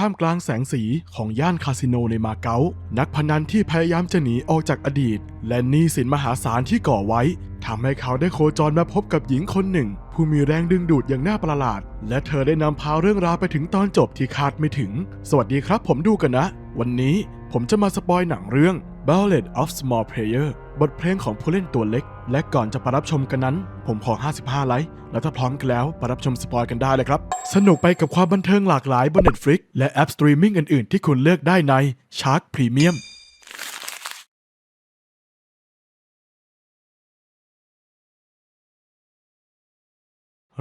ท่ามกลางแสงสีของย่านคาสิโนในมาเก๊า นักพนันที่พยายามจะหนีออกจากอดีต และหนี้สินมหาศาลที่ก่อไว้ทำให้เขาได้โคจรมาพบกับหญิงคนหนึ่ง ผู้มีแรงดึงดูดอย่างน่าประหลาด และเธอได้นำพาเรื่องราวไปถึงตอนจบที่คาดไม่ถึง สวัสดีครับผมดูกันนะ วันนี้ผมจะมาสปอยหนังเรื่อง Ballad of Small Player บทเพลงของผู้เล่นตัวเล็ก และก่อนจะไปรับชมกันนั้น ผมขอ 55 ไลค์ แล้วถ้าพร้อมกันแล้วไปรับชมสปอยกันได้เลยครับ สนุกไปกับความบันเทิงหลากหลายบน Netflix และแอปสตรีมมิ่งอื่นๆ ที่คุณเลือกได้ใน Shark Premium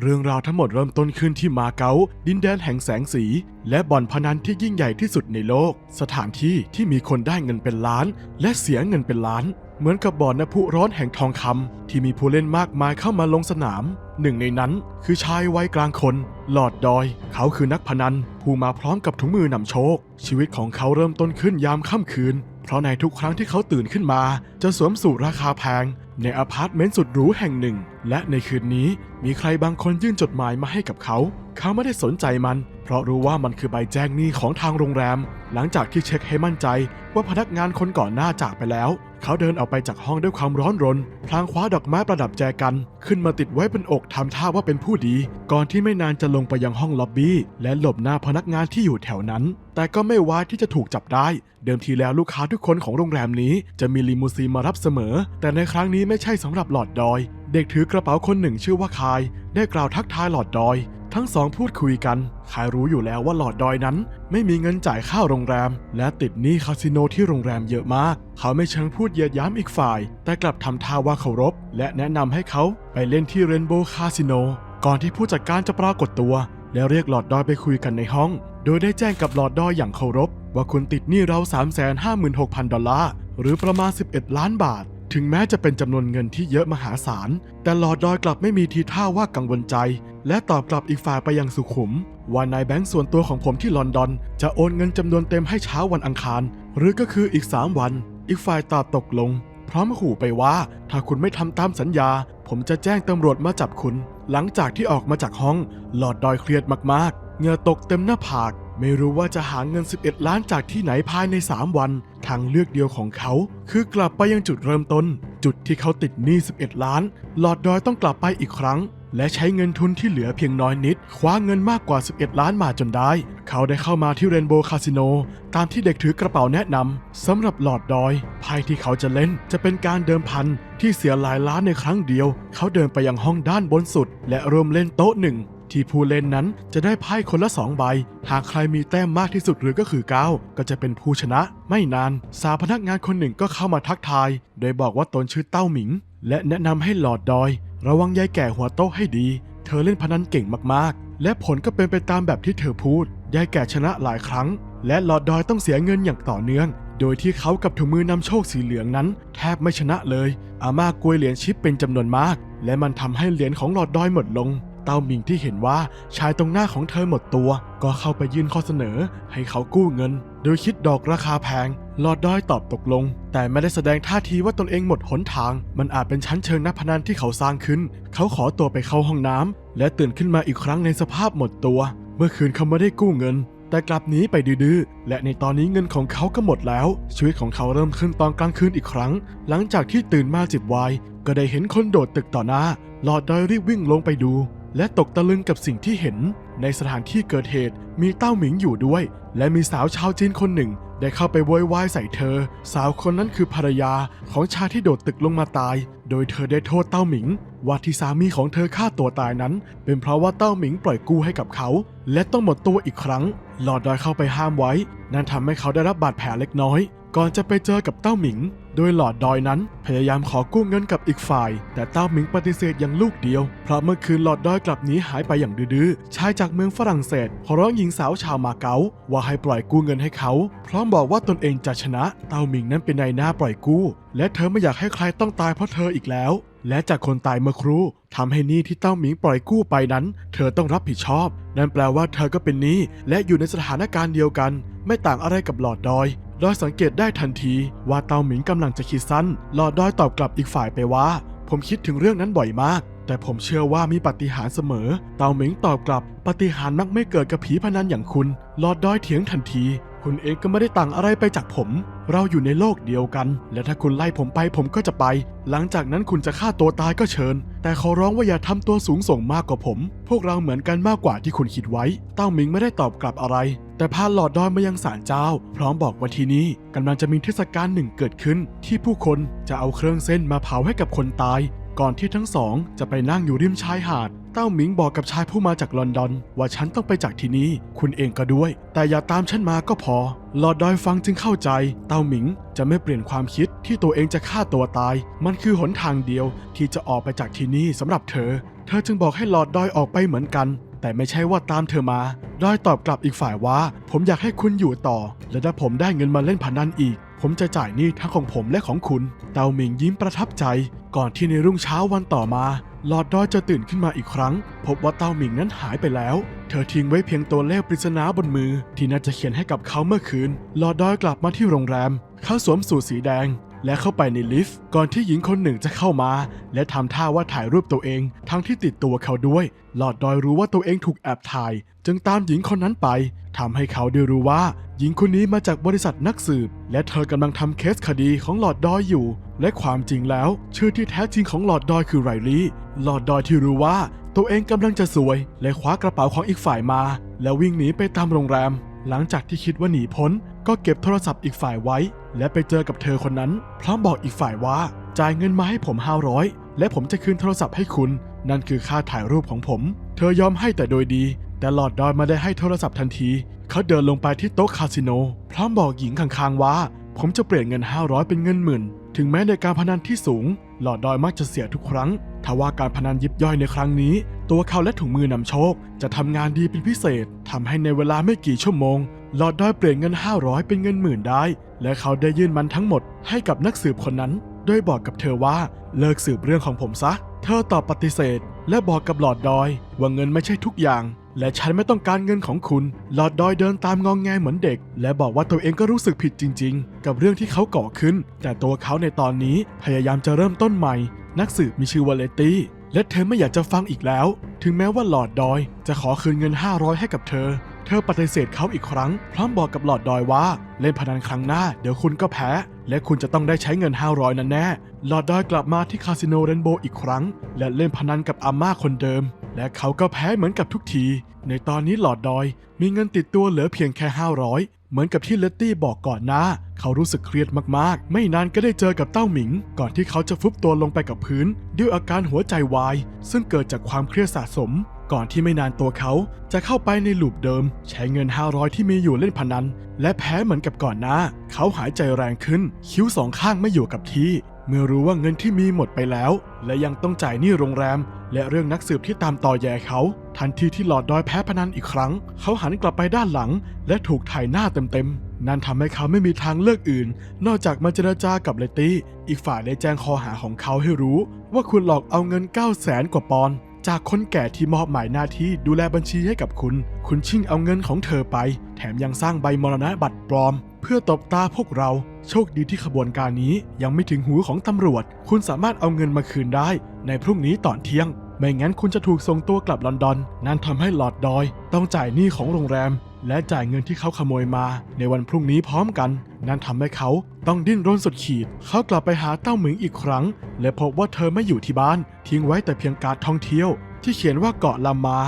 เรื่องราวทั้งหมดเริ่มต้นขึ้นที่มาเก๊าดินแดนแห่งแสงสี และบ่อนพนันที่ยิ่งใหญ่ที่สุดในโลก สถานที่ที่มีคนได้เงินเป็นล้าน และเสียเงินเป็นล้าน เหมือนกับบ่อนน้ำพุร้อนแห่งทองคำที่มีผู้เล่นมากมายเข้ามาลงสนาม หนึ่งในนั้นคือชายวัยกลางคน หลอดดอย เขาคือนักพนัน ผู้มาพร้อมกับถุงมือนำโชค ชีวิตของเขาเริ่มต้นขึ้นยามค่ำคืน เพราะในทุกครั้งที่เขาตื่นขึ้นมา จะสวมสูทราคาแพง ในอพาร์ตเมนต์สุดหรูแห่งหนึ่ง และในคืนนี้มีใครบางคนยื่นจดหมายมาให้กับเขา เขาไม่ได้สนใจมัน เพราะรู้ว่ามันคือใบแจ้งหนี้ของทางโรงแรม หลังจากที่เช็คให้มั่นใจ ว่าพนักงานคนก่อนหน้าจากไปแล้ว เขาเดินออกไปจากห้องด้วยความร้อนรน พลางคว้าดอกไม้ประดับแจกัน ขึ้นมาติดไว้บนอกทำท่าว่าเป็นผู้ดี ก่อนที่ไม่นานจะลงไปยังห้องล็อบบี้ และหลบหน้าพนักงานที่อยู่แถวนั้น แต่ก็ไม่วาที่จะถูกจับได้ เดิมทีแล้วลูกค้าทุกคนของโรงแรมนี้ จะมีลิมูซีนมารับเสมอ แต่ในครั้งนี้ไม่ใช่สำหรับหลอดดอยเด็กถือกระเป๋าคนหนึ่งชื่อว่าคาย ได้กล่าวทักทายหลอดดอย ทั้งสองพูดคุยกันคายรู้อยู่แล้วว่าหลอดดอยนั้น ไม่มีเงินจ่ายค่าโรงแรม และติดหนี้คาสิโนที่โรงแรมเยอะมาก เขาไม่เชิงพูดเยียดย้ำอีกฝ่าย แต่กลับทำท่าว่าเคารพ และแนะนำให้เขาไปเล่นที่เรนโบว์คาสิโนก่อนที่ผู้จัดการจะปรากฏตัว แล้วเรียกหลอดดอยไปคุยกันในห้อง โดยได้แจ้งกับหลอดดอยอย่างเคารพ ว่าคุณติดหนี้เรา 356,000 ดอลลาร์หรือประมาณ 11 ล้านบาท ถึงแม้จะเป็นจำนวนเงินที่เยอะมหาศาล แต่หลอดดอยกลับไม่มีทีท่าว่ากังวลใจ และตอบกลับอีกฝ่ายไปยังสุขุม ว่านายแบงค์ส่วนตัวของผมที่ลอนดอน จะโอนเงินจำนวนเต็มให้เช้าวันอังคาร หรือก็คืออีก3วัน อีกฝ่ายตอบตกลง พร้อมขู่ไปว่า ถ้าคุณไม่ทำตามสัญญา ผมจะแจ้งตำรวจมาจับคุณ หลังจากที่ออกมาจากห้องหลอดดอยเครียดมากๆเหงื่อตกเต็มหน้าผาก ไม่รู้ว่าจะหาเงิน 11 ล้านจากที่ไหนภายใน 3 วัน ทางเลือกเดียวของเขา คือกลับไปยังจุดเริ่มต้น จุดที่เขาติดหนี้ 11 ล้าน หลอดดอยต้องกลับไปอีกครั้ง และใช้เงินทุนที่เหลือเพียงน้อยนิด คว้าเงินมากกว่า 11 ล้านมาจนได้ เขาได้เข้ามาที่เรนโบว์คาสิโน ตามที่เด็กถือกระเป๋าแนะนำสำหรับหลอดดอยไพ่ที่เขาจะเล่นจะเป็นการเดิมพันที่เสียหลายล้านในครั้งเดียว เขาเดินไปยังห้องด้านบนสุด และร่วมเล่นโต๊ะหนึ่ง ที่ผู้เล่นนั้นจะได้ไพ่คนละสองใบ หากใครมีแต้มมากที่สุดหรือก็คือ9ก็จะเป็นผู้ชนะ ไม่นาน สาวพนักงานคนหนึ่งก็เข้ามาทักทาย โดยบอกว่าตนชื่อเต้าหมิง และแนะนำให้หลอดดอย ระวังยายแก่หัวโต๊ะให้ดี เธอเล่นพนันเก่งมากๆ และผลก็เป็นไปตามแบบที่เธอพูด ยายแก่ชนะหลายครั้ง และหลอดดอยต้องเสียเงินอย่างต่อเนื่อง โดยที่เขากับถุงมือนำโชคสีเหลืองนั้น แทบไม่ชนะเลย อาม่ากวยเหรียญชิปเป็นจำนวนมาก และมันทำให้เหรียญของหลอดดอยหมดลง ต้าหมิงที่เห็นว่าชายตรงหน้าของเธอหมดตัว ก็เข้าไปยื่นข้อเสนอให้เขากู้เงิน โดยคิดดอกราคาแพงหลอดดอยตอบตกลง แต่ไม่ได้แสดงท่าทีว่าตนเองหมดหนทาง มันอาจเป็นชั้นเชิงนักพนันที่เขาสร้างขึ้น เขาขอตัวไปเข้าห้องน้ำและตื่นขึ้นมาอีกครั้งในสภาพหมดตัว เมื่อคืนเขาไม่ได้กู้เงิน แต่กลับหนีไปดื้อและในตอนนี้เงินของเขาก็หมดแล้ว ชีวิตของเขาเริ่มขึ้นตอนกลางคืนอีกครั้ง หลังจากที่ตื่นมาจิบไวายก็ได้เห็นคนโดดตึกต่อหน้าหลอดดอยรีบวิ่งลงไปดู และตกตะลึงกับสิ่งที่เห็น ในสถานที่เกิดเหตุมีเต้าหมิงอยู่ด้วย และมีสาวชาวจีนคนหนึ่ง ได้เข้าไปโวยวายใส่เธอ สาวคนนั้นคือภรรยาของชายที่โดดตึกลงมาตาย โดยเธอได้โทษเต้าหมิง ว่าที่สามีของเธอฆ่าตัวตายนั้น เป็นเพราะว่าเต้าหมิงปล่อยกู้ให้กับเขา และต้องหมดตัวอีกครั้ง หลอดดอยเข้าไปห้ามไว้ นั่นทำให้เขาได้รับบาดแผลเล็กน้อย ก่อนจะไปเจอกับเต้าหมิง โดยหลอดดอยนั้น พยายามขอกู้เงินกับอีกฝ่าย แต่เต้าหมิงปฏิเสธอย่างลูกเดียว เพราะเมื่อคืนหลอดดอยกลับหนีหายไปอย่างดื้อชายจากเมืองฝรั่งเศสขอร้องหญิงสาวชาวมาเก๊าว่าให้ปล่อยกู้เงินให้เขา พร้อมบอกว่าตนเองจะชนะ เต้าหมิงนั้นเป็นนายหน้าปล่อยกู้ และเธอไม่อยากให้ใครต้องตายเพราะเธออีกแล้วและจากคนตายเมื่อครู่ทำให้หนี้ที่เต้าหมิงปล่อยกู้ไปนั้น เธอต้องรับผิดชอบ นั่นแปลว่าเธอก็เป็นหนี้และอยู่ในสถานการณ์เดียวกัน ไม่ต่างอะไรกับหลอดดอย ดอยสังเกตได้ทันทีว่าเตาหมิงกำลังจะคิดสั้นหลอดดอยตอบกลับอีกฝ่ายไปว่า ผมคิดถึงเรื่องนั้นบ่อยมาก แต่ผมเชื่อว่ามีปฏิหารเสมอ เตาหมิงตอบกลับ ปฏิหารมักไม่เกิดกับผีพนันอย่างคุณหลอดดอยเถียงทันที คุณเองก็ไม่ได้ต่างอะไรไปจากผม เราอยู่ในโลกเดียวกัน และถ้าคุณไล่ผมไปผมก็จะไป หลังจากนั้นคุณจะฆ่าตัวตายก็เชิญ แต่ขอร้องว่าอย่าทำตัวสูงส่งมากกว่าผม พวกเราเหมือนกันมากกว่าที่คุณคิดไว้ เต้าหมิงไม่ได้ตอบกลับอะไร แต่พาหลอดดอยมายังศาลเจ้า พร้อมบอกว่าที่นี่กำลังจะมีเทศกาลหนึ่งเกิดขึ้น ที่ผู้คนจะเอาเครื่องเส้นมาเผาให้กับคนตาย ก่อนที่ทั้งสองจะไปนั่งอยู่ริมชายหาด ต้าหมิงบอกกับชายผู้มาจากลอนดอน ว่าฉันต้องไปจากที่นี่คุณเองก็ด้วย แต่อย่าตามฉันมาก็พอ หลอดดอยฟังจึงเข้าใจ เต้าหมิงจะไม่เปลี่ยนความคิดที่ตัวเองจะฆ่าตัวตาย มันคือหนทางเดียวที่จะออกไปจากที่นี่สำหรับเธอ เธอจึงบอกให้หลอดดอยออกไปเหมือนกัน แต่ไม่ใช่ว่าตามเธอมาดอยตอบกลับอีกฝ่ายว่า ผมอยากให้คุณอยู่ต่อ และถ้าผมได้เงินมาเล่นพนันอีกผมจะจ่ายหนี้ทั้งของผมและของคุณ เตาหมิงยิ้มประทับใจ ก่อนที่ในรุ่งเช้าวันต่อมา ลอดดอยจะตื่นขึ้นมาอีกครั้ง พบว่าเต้าหมิงนั้นหายไปแล้ว เธอทิ้งไว้เพียงตัวเลขปริศนาบนมือ ที่น่าจะเขียนให้กับเขาเมื่อคืนหลอดดอยกลับมาที่โรงแรม เขาสวมสูทสีแดง และเข้าไปในลิฟต์ก่อนที่หญิงคนหนึ่งจะเข้ามา และทำท่าว่าถ่ายรูปตัวเอง ทั้งที่ติดตัวเขาด้วย หลอดดอยรู้ว่าตัวเองถูกแอบถ่าย จึงตามหญิงคนนั้นไปทำให้เขาได้รู้ว่า หญิงคนนี้มาจากบริษัทนักสืบ และเธอกำลังทำเคสคดีของหลอดดอยอยู่ และความจริงแล้ว ชื่อที่แท้จริงของหลอดดอยคือไรลี่ หลอดดอยที่รู้ว่า ตัวเองกำลังจะสวย และคว้ากระเป๋าของอีกฝ่ายมา แล้ววิ่งหนีไปตามโรงแรม หลังจากที่คิดว่าหนีพ้น ก็เก็บโทรศัพท์อีกฝ่ายไว้ และไปเจอกับเธอคนนั้น พร้อมบอกอีกฝ่ายว่า จ่ายเงินมาให้ผม500และผมจะคืนโทรศัพท์ให้คุณ นั่นคือค่าถ่ายรูปของผม เธอยอมให้แต่โดยดี แต่หลอดดอยไมาได้ให้โทรศัพท์ทันที เขาเดินลงไปที่โต๊ะคาสิโน พร้อมบอกหญิงข้างๆว่า ผมจะเปลี่ยนเงิน 500 เป็นเงินหมื่น ถึงแม้ในการพนันที่สูง หลอดดอยมักจะเสียทุกครั้ง ทว่าการพนันยิบย่อยในครั้งนี้ ตัวเขาและถุงมือนำโชค จะทำงานดีเป็นพิเศษทำให้ในเวลาไม่กี่ชั่วโมงหลอดดอยเปลี่ยนเงิน 500 เป็นเงินหมื่นได้ และเขาได้ยื่นมันทั้งหมดให้กับนักสืบคนนั้น โดยบอกกับเธอว่าเลิกสืบเรื่องของผมซะ เธอตอบปฏิเสธ และบอกกับหลอดดอยว่าเงินไม่ใช่ทุกอย่างและฉันไม่ต้องการเงินของคุณ หลอดดอยเดินตามงองแงเหมือนเด็ก และบอกว่าตัวเองก็รู้สึกผิดจริง ๆ กับเรื่องที่เขาก่อขึ้น แต่ตัวเขาในตอนนี้พยายามจะเริ่มต้นใหม่ นักสืบมีชื่อว่าเลตตี้และเธอไม่อยากจะฟังอีกแล้ว ถึงแม้ว่าหลอดดอยจะขอคืนเงิน 500 ให้กับเธอ เธอปฏิเสธเขาอีกครั้ง พร้อมบอกกับหลอดดอยว่า เล่นพนันครั้งหน้าเดี๋ยวคุณก็แพ้ และคุณจะต้องได้ใช้เงิน 500 นั้นแน่ หลอดดอยกลับมาที่คาสิโนเรนโบว์อีกครั้ง และเล่นพนันกับอาม่าคนเดิม และเขาก็แพ้เหมือนกับทุกที ในตอนนี้หลอดดอย มีเงินติดตัวเหลือเพียงแค่ 500 เหมือนกับที่เลตตี้บอกก่อนหน้าเขารู้สึกเครียดมากๆ ไม่นานก็ได้เจอกับเต้าหมิง ก่อนที่เขาจะฟุบตัวลงไปกับพื้น ด้วยอาการหัวใจวาย ซึ่งเกิดจากความเครียดสะสม ก่อนที่ไม่นานตัวเขาจะเข้าไปในลูปเดิม ใช้เงิน 500 ที่มีอยู่เล่นพนัน และแพ้เหมือนกับก่อนหน้า เขาหายใจแรงขึ้น คิ้วสองข้างไม่อยู่กับที่ เมื่อรู้ว่าเงินที่มีหมดไปแล้ว และยังต้องจ่ายหนี้โรงแรม และเรื่องนักสืบที่ตามต่อแย่เขา ทันทีที่หลอดดอยแพ้พนันอีกครั้ง เขาหันกลับไปด้านหลัง และถูกถ่ายหน้าเต็มๆ นั่นทำให้เขาไม่มีทางเลือกอื่น นอกจากมาเจรจากับเลตตี้ อีกฝ่ายได้แจ้งข้อหาของเขาให้รู้ ว่าคุณหลอกเอาเงิน 9 0 0แสนกว่าปอนด์จากคนแก่ที่มอบหมายหน้าที่ดูแลบัญชีให้กับคุณ คุณชิ่งเอาเงินของเธอไป แถมยังสร้างใบมรณะบัตรปลอม เพื่อตบตาพวกเราโชคดีที่ขบวนการนี้ยังไม่ถึงหูของตำรวจ คุณสามารถเอาเงินมาคืนได้ ในพรุ่งนี้ตอนเที่ยง ไม่งั้นคุณจะถูกส่งตัวกลับลอนดอน นั่นทำให้หลอดดอย ต้องจ่ายหนี้ของโรงแรม และจ่ายเงินที่เขาขโมยมา ในวันพรุ่งนี้พร้อมกัน นั่นทำให้เขาต้องดิ้นรนสุดขีด เขากลับไปหาเต้าหมิงอีกครั้ง และพบว่าเธอไม่อยู่ที่บ้าน ทิ้งไว้แต่เพียงการท่องเที่ยว ที่เขียนว่าเกาะลามา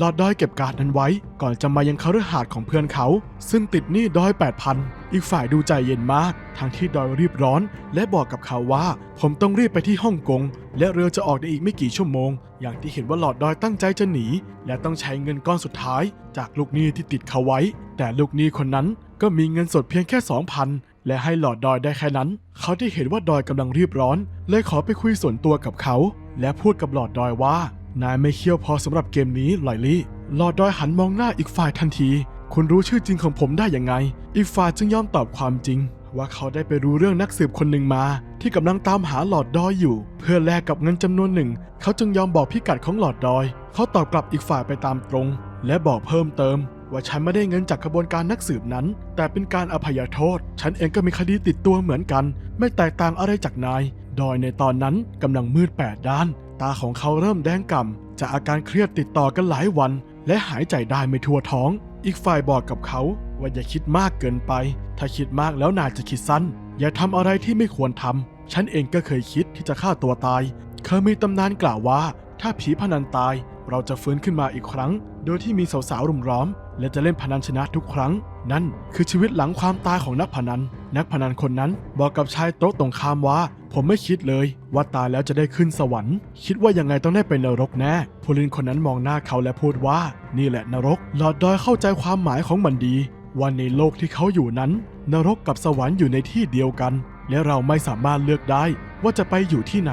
ลอดดอยเก็บการ์ดนั้นไว้ ก่อนจะมายังคฤหาสน์ของเพื่อนเขา ซึ่งติดหนี้ดอย8,000 อีกฝ่ายดูใจเย็นมาก ทั้งที่ดอยรีบร้อน และบอกกับเขาว่า ผมต้องรีบไปที่ฮ่องกง และเรือจะออกในอีกไม่กี่ชั่วโมง อย่างที่เห็นว่าหลอดดอยตั้งใจจะหนี และต้องใช้เงินก้อนสุดท้าย จากลูกหนี้ที่ติดเขาไว้ แต่ลูกหนี้คนนั้นก็มีเงินสดเพียงแค่2,000และให้หลอดดอยได้แค่นั้น เขาได้เห็นว่าดอยกำลังรีบร้อน เลยขอไปคุยส่วนตัวกับเขา และพูดกับหลอดดอยว่า นายไม่เคี่ยวพอสำหรับเกมนี้ไลลี่หลอดดอยหันมองหน้าอีกฝ่ายทันที คุณรู้ชื่อจริงของผมได้ยังไง อีกฝ่ายจึงยอมตอบความจริง ว่าเขาได้ไปรู้เรื่องนักสืบคนหนึ่งมา ที่กำลังตามหาหลอดดอยอยู่ เพื่อแลกกับเงินจำนวนหนึ่ง เขาจึงยอมบอกพิกัดของหลอดดอย เขาตอบกลับอีกฝ่ายไปตามตรง และบอกเพิ่มเติม ว่าฉันไม่ได้เงินจากกระบวนการนักสืบนั้น แต่เป็นการอภัยโทษ ฉันเองก็มีคดีติดตัวเหมือนกัน ไม่แตกต่างอะไรจากนาย ดอยในตอนนั้นกำลังมืดแปดด้าน ตาของเขาเริ่มแดงก่ำจากอาการเครียดติดต่อกันหลายวัน และหายใจได้ไม่ทั่วท้อง อีกฝ่ายบอกกับเขาว่าอย่าคิดมากเกินไป ถ้าคิดมากแล้วน่าจะคิดสั้น อย่าทำอะไรที่ไม่ควรทำ ฉันเองก็เคยคิดที่จะฆ่าตัวตาย เคยมีตำนานกล่าวว่า ถ้าผีพนันตาย เราจะฟื้นขึ้นมาอีกครั้ง โดยที่มีสาวๆรุมล้อม และจะเล่นพนันชนะทุกครั้ง นั่นคือชีวิตหลังความตายของนักพนัน นักพนันคนนั้นบอกกับชายโต๊ะตรงข้ามว่า ผมไม่คิดเลย ว่าตายแล้วจะได้ขึ้นสวรรค์ คิดว่ายังไงต้องได้เป็นนรกแน่ผู้ลินคนนั้นมองหน้าเขาและพูดว่า นี่แหละนรก หลอดดอยเข้าใจความหมายของมันดี ว่าในโลกที่เขาอยู่นั้น นรกกับสวรรค์อยู่ในที่เดียวกัน และเราไม่สามารถเลือกได้ว่าจะไปอยู่ที่ไหน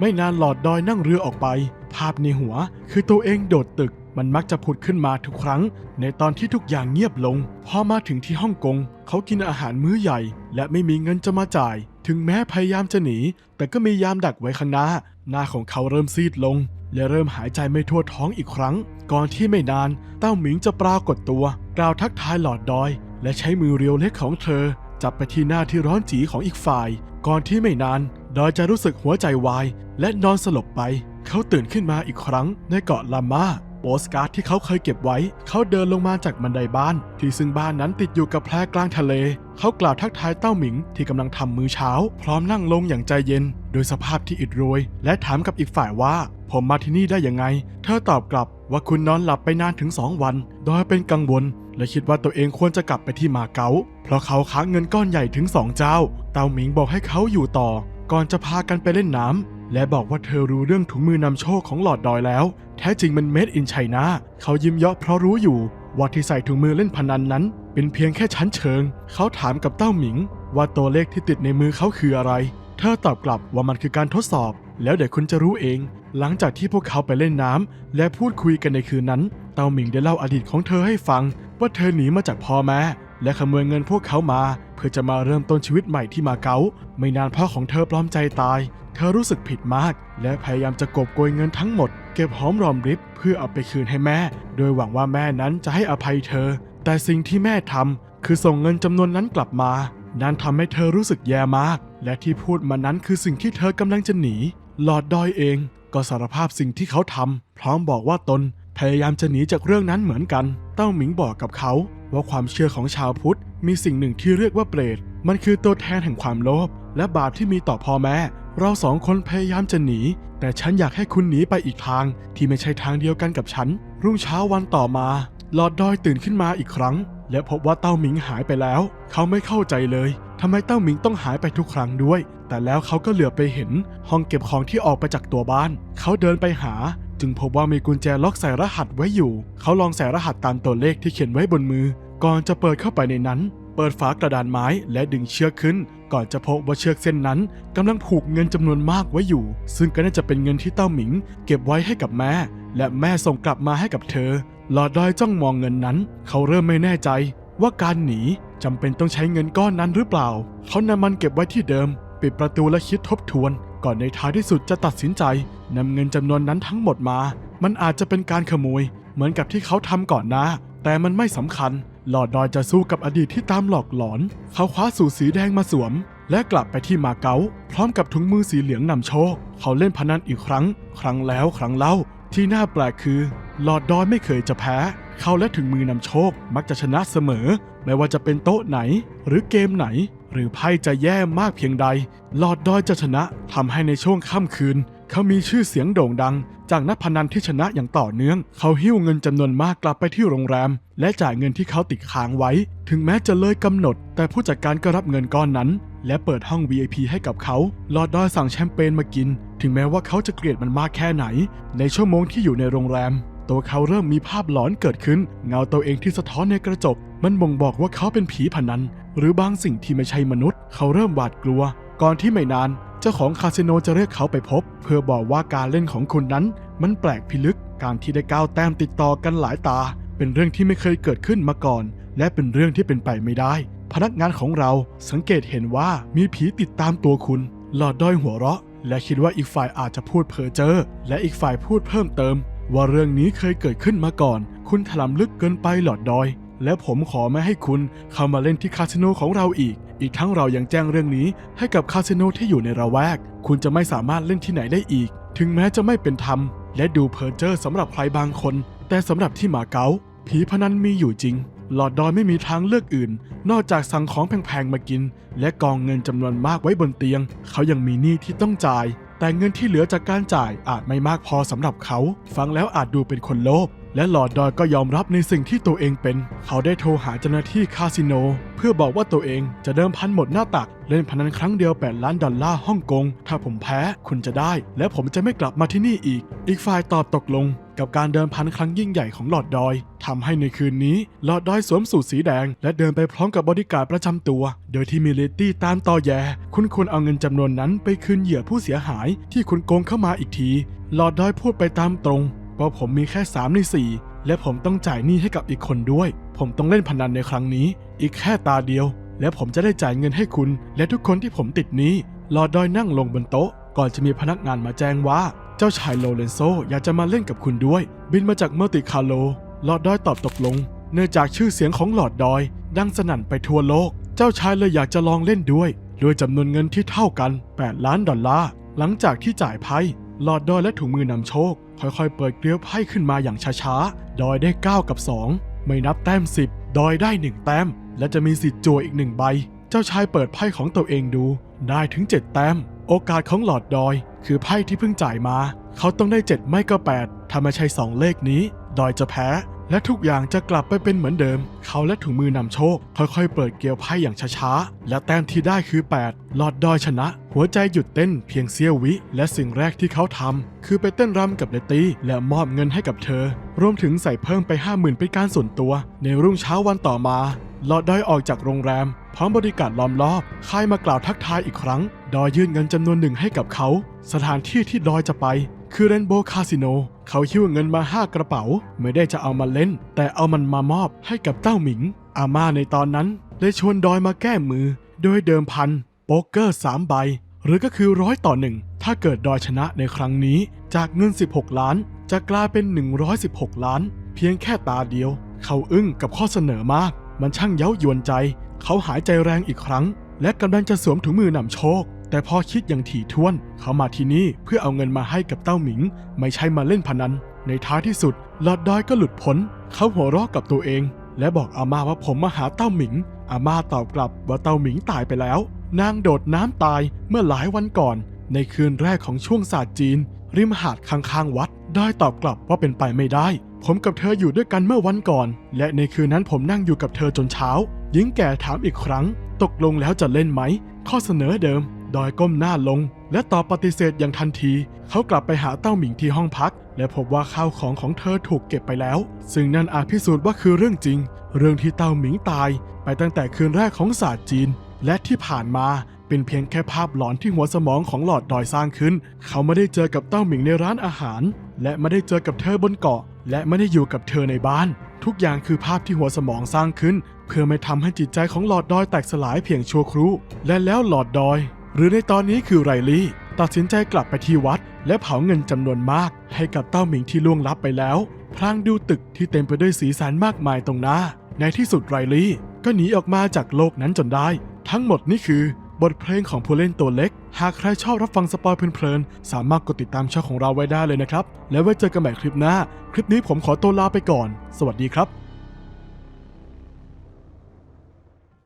ไม่นานหลอดดอยนั่งเรือออกไป ภาพในหัวคือตัวเองโดดตึก มันมักจะผุดขึ้นมาทุกครั้ง ในตอนที่ทุกอย่างเงียบลง พอมาถึงที่ฮ่องกง เขากินอาหารมื้อใหญ่ และไม่มีเงินจะมาจ่าย ถึงแม้พยายามจะหนี แต่ก็มียามดักไว้ข้างหน้า หน้าของเขาเริ่มซีดลง และเริ่มหายใจไม่ทั่วท้องอีกครั้ง ก่อนที่ไม่นานเต้าหมิงจะปรากฏตัว กล่าวทักทายหลอดดอย และใช้มือเรียวเล็กของเธอ จับไปที่หน้าที่ร้อนจีของอีกฝ่าย ก่อนที่ไม่นานดอยจะรู้สึกหัวใจวาย และนอนสลบไป เขาตื่นขึ้นมาอีกครั้งในเกาะลาม่า โปสการ์ดที่เขาเคยเก็บไว้ เขาเดินลงมาจากบันไดบ้าน ที่ซึ่งบ้านนั้นติดอยู่กับแพรกลางทะเล เขากล่าวทักทายเต้าหมิงที่กำลังทำมื้อเช้า พร้อมนั่งลงอย่างใจเย็น โดยสภาพที่อิดโรย และถามกับอีกฝ่ายว่า ผมมาที่นี่ได้ยังไง เธอตอบกลับว่าคุณนอนหลับไปนานถึงสองวัน โดยเป็นกังวล และคิดว่าตัวเองควรจะกลับไปที่มาเก๊า เพราะเขาค้างเงินก้อนใหญ่ถึงสองเจ้า เต้าหมิงบอกให้เขาอยู่ต่อ ก่อนจะพากันไปเล่นน้ำ และบอกว่าเธอรู้เรื่องถุงมือนำโชคของหลอดดอยแล้ว แท้จริงมันเม็ดอินไชน่าเขายิ้มเยาะเพราะรู้อยู่ว่าที่ใส่ถุงมือเล่นพนันนั้น เป็นเพียงแค่ชั้นเชิง เขาถามกับเต้าหมิง ว่าตัวเลขที่ติดในมือเขาคืออะไร เธอตอบกลับว่ามันคือการทดสอบ แล้วเดี๋ยวคุณจะรู้เอง หลังจากที่พวกเขาไปเล่นน้ำและพูดคุยกันในคืนนั้น เต้าหมิงได้เล่าอดีตของเธอให้ฟัง ว่าเธอหนีมาจากพ่อแม่ และขโมยเงินพวกเขามา เพื่อจะมาเริ่มต้นชีวิตใหม่ที่มาเก๊าไม่นานพ่อของเธอปลอมใจตาย เธอรู้สึกผิดมาก และพยายามจะกบโกยเงินทั้งหมด เก็บหอมรอมริบเพื่อเอาไปคืนให้แม่ โดยหวังว่าแม่นั้นจะให้อภัยเธอ แต่สิ่งที่แม่ทำคือส่งเงินจำนวนนั้นกลับมา นั่นทำให้เธอรู้สึกแย่มาก และที่พูดมานั้นคือสิ่งที่เธอกำลังจะหนี หลอดดอยเองก็สารภาพสิ่งที่เขาทำพร้อมบอกว่าตน พยายามจะหนีจากเรื่องนั้นเหมือนกัน เต้าหมิงบอกกับเขาว่าความเชื่อของชาวพุทธมีสิ่งหนึ่งที่เรียกว่าเปรต มันคือตัวแทนแห่งความโลภและบาปที่มีต่อพ่อแม่ เราสองคนพยายามจะหนี แต่ฉันอยากให้คุณหนีไปอีกทาง ที่ไม่ใช่ทางเดียวกันกับฉัน รุ่งเช้าวันต่อมาหลอดดอยตื่นขึ้นมาอีกครั้ง และพบว่าเต้าหมิงหายไปแล้ว เขาไม่เข้าใจเลยทำไมเต้าหมิงต้องหายไปทุกครั้งด้วย แต่แล้วเขาก็เหลือไปเห็น ห้องเก็บของที่ออกไปจากตัวบ้าน เขาเดินไปหา จึงพบว่ามีกุญแจล็อกใส่รหัสไว้อยู่ เขาลองใส่รหัสตามตัวเลขที่เขียนไว้บนมือ ก่อนจะเปิดเข้าไปในนั้น เปิดฝากระดานไม้และดึงเชือกขึ้น ก่อนจะพบว่าเชือกเส้นนั้นกำลังผูกเงินจำนวนมากไว้อยู่ ซึ่งก็น่าจะเป็นเงินที่เต้าหมิง เก็บไว้ให้กับแม่ และแม่ส่งกลับมาให้กับเธอ หลอดดอยจ้องมองเงินนั้น เขาเริ่มไม่แน่ใจ ว่าการหนีจำเป็นต้องใช้เงินก้อนนั้นหรือเปล่า เขานำมันเก็บไว้ที่เดิม ปิดประตูและคิดทบทวน ก่อนในท้ายที่สุดจะตัดสินใจนำเงินจำนวนนั้นทั้งหมดมา มันอาจจะเป็นการขโมย เหมือนกับที่เขาทำก่อนน้าแต่มันไม่สำคัญ หลอดดอยจะสู้กับอดีตที่ตามหลอกหลอน เขาคว้าสูสีแดงมาสวม และกลับไปที่มาเก๊าพร้อมกับถุงมือสีเหลืองนำโชค เขาเล่นพนันอีกครั้ง ครั้งแล้วครั้งเล่า ที่น่าแปลกคือ หลอดดอยไม่เคยจะแพ้ เขาและถึงมือนำโชคมักจะชนะเสมอ ไม่ว่าจะเป็นโต๊ะไหน หรือเกมไหน หรือไพ่จะแย่มากเพียงใดหลอดดอยจะชนะทำให้ในช่วงค่ำคืน เขามีชื่อเสียงโด่งดัง จากนักพนันที่ชนะอย่างต่อเนื่อง เขาหิ้วเงินจำนวนมากกลับไปที่โรงแรม และจ่ายเงินที่เขาติดค้างไว้ ถึงแม้จะเลยกำหนด แต่ผู้จัดการก็รับเงินก้อนนั้น และเปิดห้อง VIP ให้กับเขา ลอดดอยสั่งแชมเปญมากิน ถึงแม้ว่าเขาจะเกลียดมันมากแค่ไหน ในชั่วโมงที่อยู่ในโรงแรม ตัวเขาเริ่มมีภาพหลอนเกิดขึ้น เงาตัวเองที่สะท้อนในกระจก มันบ่งบอกว่าเขาเป็นผีพนัน หรือบางสิ่งที่ไม่ใช่มนุษย์ เขาเริ่มหวาดกลัว ก่อนที่ไม่นาน เจ้าของคาสิโนจะเรียกเขาไปพบ เพื่อบอกว่าการเล่นของคุณนั้น มันแปลกพิลึก การที่ได้ก้าวแต้มติดต่อกันหลายตา เป็นเรื่องที่ไม่เคยเกิดขึ้นมาก่อน และเป็นเรื่องที่เป็นไปไม่ได้ พนักงานของเราสังเกตเห็นว่ามีผีติดตามตัวคุณ หลอดด้อยหัวเราะ และคิดว่าอีกฝ่ายอาจจะพูดเพ้อเจ้อและอีกฝ่ายพูดเพิ่มเติม ว่าเรื่องนี้เคยเกิดขึ้นมาก่อน คุณถลำลึกเกินไปหลอดดอย และผมขอไม่ให้คุณเข้ามาเล่นที่คาสิโนของเราอีก อีกทั้งเรายังแจ้งเรื่องนี้ให้กับคาสิโนที่อยู่ในระแวก คุณจะไม่สามารถเล่นที่ไหนได้อีก ถึงแม้จะไม่เป็นธรรม และดูเพอร์เจอร์สำหรับใครบางคน แต่สำหรับที่มาเก๊าผีพนันมีอยู่จริง หลอดดอยไม่มีทางเลือกอื่น นอกจากสั่งของแพงๆมากิน และกองเงินจำนวนมากไว้บนเตียง เขายังมีหนี้ที่ต้องจ่าย แต่เงินที่เหลือจากการจ่ายอาจไม่มากพอสำหรับเขา ฟังแล้วอาจดูเป็นคนโลภและหลอดดอยก็ยอมรับในสิ่งที่ตัวเองเป็น เขาได้โทรหาเจ้าหน้าที่คาสิโน เพื่อบอกว่าตัวเองจะเดิมพันหมดหน้าตัก เล่นพนันครั้งเดียว 8 ล้านดอลลาร์ฮ่องกง ถ้าผมแพ้คุณจะได้ และผมจะไม่กลับมาที่นี่อีก อีกฝ่ายตอบตกลง กับการเดิมพันครั้งยิ่งใหญ่ของหลอดดอยทำให้ในคืนนี้หลอดดอยสวมสูทสีแดง และเดินไปพร้อมกับบอดี้การ์ดประจำตัว โดยที่มีเลตตี้ตามต่อแย คุณควรเอาเงินจำนวนนั้นไปคืนเหยื่อผู้เสียหายที่คุณโกงเข้ามาอีกที หลอดดอยพูดไปตามตรงว่าผมมีแค่3ใน4และผมต้องจ่ายหนี้ให้กับอีกคนด้วย ผมต้องเล่นพนันในครั้งนี้ อีกแค่ตาเดียว และผมจะได้จ่ายเงินให้คุณ และทุกคนที่ผมติดหนี้หลอดดอยนั่งลงบนโต๊ะ ก่อนจะมีพนักงานมาแจ้งว่า เจ้าชายโลเรนโซอยากจะมาเล่นกับคุณด้วย บินมาจากเมอร์ติคาโลหลอดดอยตอบตกลง เนื่องจากชื่อเสียงของหลอดดอย ดังสนั่นไปทั่วโลก เจ้าชายเลยอยากจะลองเล่นด้วยด้วยจำนวนเงินที่เท่ากัน 8 ล้านดอลลาร์หลังจากที่จ่ายไพ่หลอดดอยและถุงมือนำโชค ค่อยๆ เปิดเกลียวไพ่ขึ้นมาอย่างช้าๆ ดอยได้ 9 กับ 2 ไม่นับแต้ม 10 ดอยได้ 1 แต้ม และจะมีสิทธิ์จั่วอีกหนึ่งใบ เจ้าชายเปิดไพ่ของตัวเองดู ได้ถึง 7 แต้ม โอกาสของหลอดดอย คือไพ่ที่เพิ่งจ่ายมา เขาต้องได้7ไม่ก็8ถ้าไม่ใช่2เลขนี้ ดอยจะแพ้ และทุกอย่างจะกลับไปเป็นเหมือนเดิม เขาและถุงมือนำโชค ค่อยๆ เปิดเกลียวไพ่อย่างช้าๆ และแต้มที่ได้คือ 8 หลอดดอยชนะ หัวใจหยุดเต้นเพียงเสี้ยววิ และสิ่งแรกที่เขาทำคือไปเต้นรำกับเลตี้และมอบเงินให้กับเธอ รวมถึงใส่เพิ่มไป 50,000เป็นการส่วนตัว ในรุ่งเช้าวันต่อมาหลอดดอยออกจากโรงแรม ร้อมบริการล้อมรอบคายมากล่าวทักทายอีกครั้ง ดอยยื่นเงินจำนวนหนึ่งให้กับเขา สถานที่ที่ดอยจะไป คือเรนโบว์คาสิโน เขาหิ้วเงินมาห้ากระเป๋า ไม่ได้จะเอามาเล่น แต่เอามันมามอบให้กับเต้าหมิง อาม่าในตอนนั้นเลยชวนดอยมาแก้มือ โดยเดิมพัน โป๊กเกอร์3ใบ หรือก็คือร้อยต่อหนึ่งถ้าเกิดดอยชนะในครั้งนี้ จากเงิน 16 ล้าน จะกลายเป็น 116 ล้าน เพียงแค่ตาเดียว เขาอึ้งกับข้อเสนอมาก มันช่างเย้ายวนใจ เขาหายใจแรงอีกครั้ง และกำลังจะสวมถุงมือนำโชค แต่พอคิดอย่างถี่ถ้วน เขามาที่นี่เพื่อเอาเงินมาให้กับเต้าหมิง ไม่ใช่มาเล่นพนัน ในท้ายที่สุดหลอดดอยก็หลุดพ้น เขาหัวเราะกับตัวเอง และบอกอาม่าว่าผมมาหาเต้าหมิง อาม่าตอบกลับว่าเต้าหมิงตายไปแล้ว นางโดดน้ำตายเมื่อหลายวันก่อน ในคืนแรกของช่วงศาสตร์จีน ริมหาดข้างๆวัด ได้ตอบกลับว่าเป็นไปไม่ได้ ผมกับเธออยู่ด้วยกันเมื่อวันก่อน และในคืนนั้นผมนั่งอยู่กับเธอจนเช้า หญิงแก่ถามอีกครั้ง ตกลงแล้วจะเล่นไหม ข้อเสนอเดิม ดอยก้มหน้าลง และตอบปฏิเสธอย่างทันที เขากลับไปหาเต้าหมิงที่ห้องพัก และพบว่าข้าวของของเธอถูกเก็บไปแล้ว ซึ่งนั่นอาจพิสูจน์ว่าคือเรื่องจริง เรื่องที่เต้าหมิงตาย ไปตั้งแต่คืนแรกของศาสตร์จีน และที่ผ่านมาเป็นเพียงแค่ภาพหลอนที่หัวสมองของหลอดดอยสร้างขึ้น เขาไม่ได้เจอกับเต้าหมิงในร้านอาหาร และไม่ได้เจอกับเธอบนเกาะ และไม่ได้อยู่กับเธอในบ้าน ทุกอย่างคือภาพที่หัวสมองสร้างขึ้น เพื่อไม่ทำให้จิตใจของหลอดดอยแตกสลายเพียงชั่วครู่ และแล้วหลอดดอย หรือในตอนนี้คือไรลี่ ตัดสินใจกลับไปที่วัด และเผาเงินจำนวนมาก ให้กับเต้าหมิงที่ล่วงลับไปแล้ว พลางดูตึกที่เต็มไปด้วยสีสันมากมายตรงหน้า ในที่สุดไรลี่ ก็หนีออกมาจากโลกนั้นจนได้ ทั้งหมดนี่คือ บทเพลงของผู้เล่นตัวเล็ก หากใครชอบรับฟังสปอยเพลินๆ สามารถกดติดตามช่องของเราไว้ได้เลยนะครับ แล้วไว้เจอกันใหม่คลิปหน้า คลิปนี้ผมขอตัวลาไปก่อน สวัสดีครับ